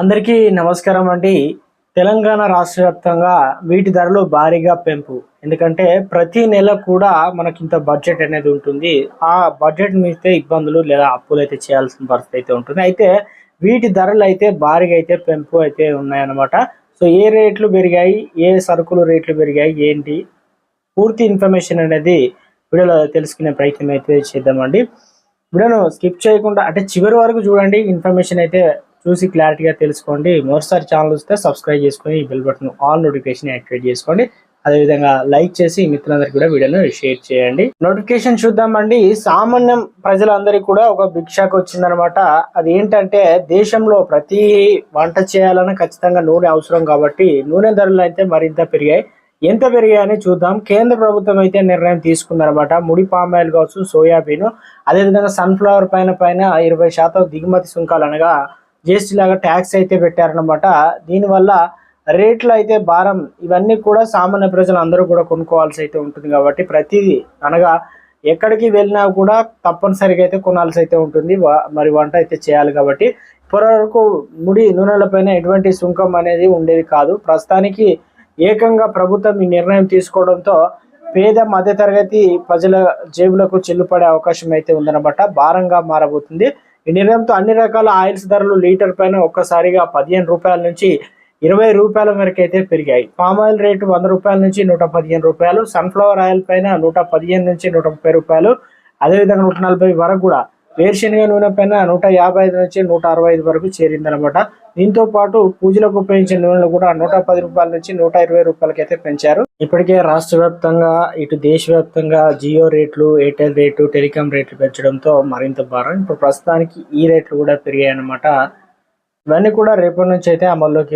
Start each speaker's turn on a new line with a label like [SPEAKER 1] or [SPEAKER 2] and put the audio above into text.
[SPEAKER 1] అందరికీ నమస్కారం అండి. తెలంగాణ రాష్ట్ర వ్యాప్తంగా వీటి ధరలు భారీగా పెంపు. ఎందుకంటే ప్రతి నెల కూడా మనకి ఇంత బడ్జెట్ అనేది ఉంటుంది. ఆ బడ్జెట్ మీదే ఇబ్బందులు లేదా అప్పులు అయితే చేయాల్సిన పరిస్థితి అయితే ఉంటుంది. అయితే వీటి ధరలు అయితే భారీగా అయితే పెంపు అయితే ఉన్నాయన్నమాట. సో ఏ రేట్లు పెరిగాయి? ఏ సరుకులు రేట్లు పెరిగాయి? ఏంటి? పూర్తి ఇన్ఫర్మేషన్ అనేది వీడియోలో తెలుసుకునే ప్రయత్నం అయితే చేద్దామండి. వీడియోను స్కిప్ చేయకుండా అంటే చివరి వరకు చూడండి. ఇన్ఫర్మేషన్ అయితే చూసి క్లారిటీగా తెలుసుకోండి. మరోసారి ఛానల్ వస్తే సబ్స్క్రైబ్ చేసుకొని bell button all notification activate చేసుకోండి. అదేవిధంగా లైక్ చేసి మిత్రులందరికీ కూడా వీడియోను షేర్ చేయండి. నోటిఫికేషన్ చూద్దామండి. సామాన్యం ప్రజలందరికీ కూడా ఒక బిగ్ షాక్ వచ్చిందనమాట. అది ఏంటంటే దేశంలో ప్రతి వంట చేయాలన్నా ఖచ్చితంగా నూనె అవసరం కాబట్టి నూనె ధరలు అయితే మరింత పెరిగాయి. ఎంత పెరిగాయని చూద్దాం. కేంద్ర ప్రభుత్వం అయితే నిర్ణయం తీసుకుందనమాట. ముడి పామాయిల్ కావచ్చు సోయాబీన్ అదేవిధంగా సన్ఫ్లవర్ పైన పైన ఇరవై శాతం దిగుమతి సుంకాలు అనగా జిఎస్టీ లాగా ట్యాక్స్ అయితే పెట్టారనమాట దీనివల్ల రేట్లు అయితే భారం ఇవన్నీ కూడా సామాన్య ప్రజలు అందరూ కూడా కొనుక్కోవాల్సి అయితే ఉంటుంది కాబట్టి ప్రతిదీ అనగా ఎక్కడికి వెళ్ళినా కూడా తప్పనిసరిగా అయితే కొనాల్సి అయితే ఉంటుంది. మరి వంట అయితే చేయాలి కాబట్టి ఇప్పటివరకు ముడి నూనెలపైన ఎటువంటి సుంకం అనేది ఉండేది కాదు. ప్రస్తుతానికి ఏకంగా ప్రభుత్వం ఈ నిర్ణయం తీసుకోవడంతో పేద మధ్యతరగతి ప్రజల జేబులకు చెల్లుపడే అవకాశం అయితే ఉందన్నమాట. భారంగా మారబోతుంది. ఈ నిర్ణయంతో అన్ని రకాల ఆయిల్స్ ధరలు లీటర్ పైన ఒక్కసారిగా పదిహేను రూపాయల నుంచి ఇరవై రూపాయల వరకు అయితే పెరిగాయి. పామ్ ఆయిల్ రేటు వంద రూపాయల నుంచి నూట పదిహేను రూపాయలు సన్ఫ్లవర్ ఆయిల్ పైన నూట పదిహేను నుంచి నూట ముప్పై రూపాయలు అదేవిధంగా నూట నలభై వరకు కూడా వేరుశనగ నూనె పైన నూట యాభై ఐదు నుంచి నూట అరవై ఐదు వరకు చేరిందనమాట. దీంతో పాటు పూజలకు ఉపయోగించే నూనెలు కూడా నూట పది రూపాయల నుంచి నూట ఇరవై రూపాయలకి అయితే పెంచారు. ఇప్పటికే రాష్ట్ర వ్యాప్తంగా ఇటు దేశవ్యాప్తంగా జియో రేట్లు ఎయిర్టెల్ రేట్లు టెలికాం రేట్లు పెంచడంతో మరింత భారం. ఇప్పుడు ప్రస్తుతానికి ఈ రేట్లు కూడా పెరిగాయి అన్నమాట ఇవన్నీ కూడా రేపటి నుంచి అయితే అమల్లోకి